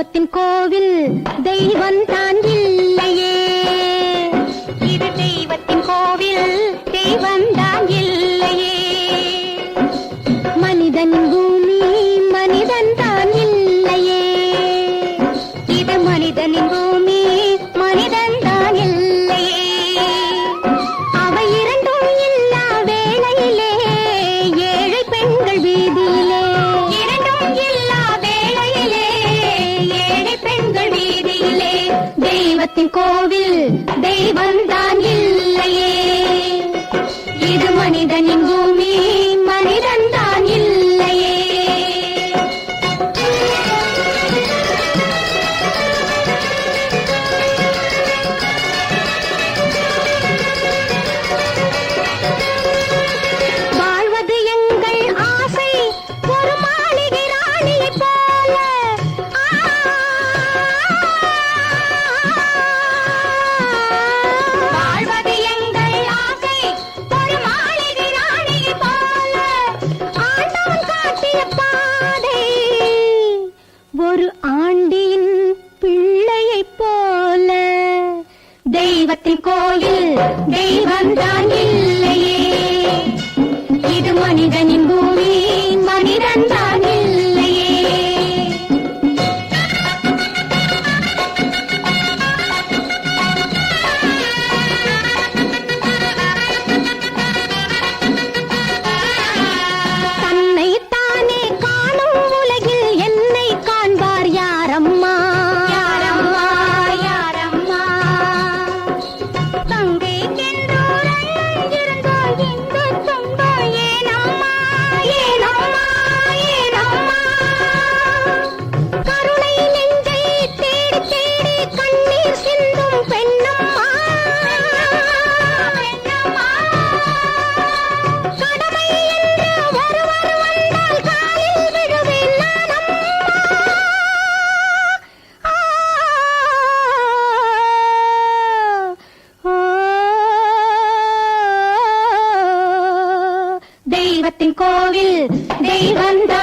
தெய்வத்தின் கோவில் தெய்வம் தான் இல்லையே. இது தெய்வத்தின் கோவில் தெய்வம் தான் இல்லையே. மனிதன் பூமி மனிதன் தான் இல்லையே. இது மனிதனின் தெய்வத்தின் கோவில் தெய்வம் தான் இல்லையே. இது மனிதனின் தெய்வத்தின் கோயில் தெய்வம் தாங்கில் தெய்வத்தின் கோவில் தெய்வந்தா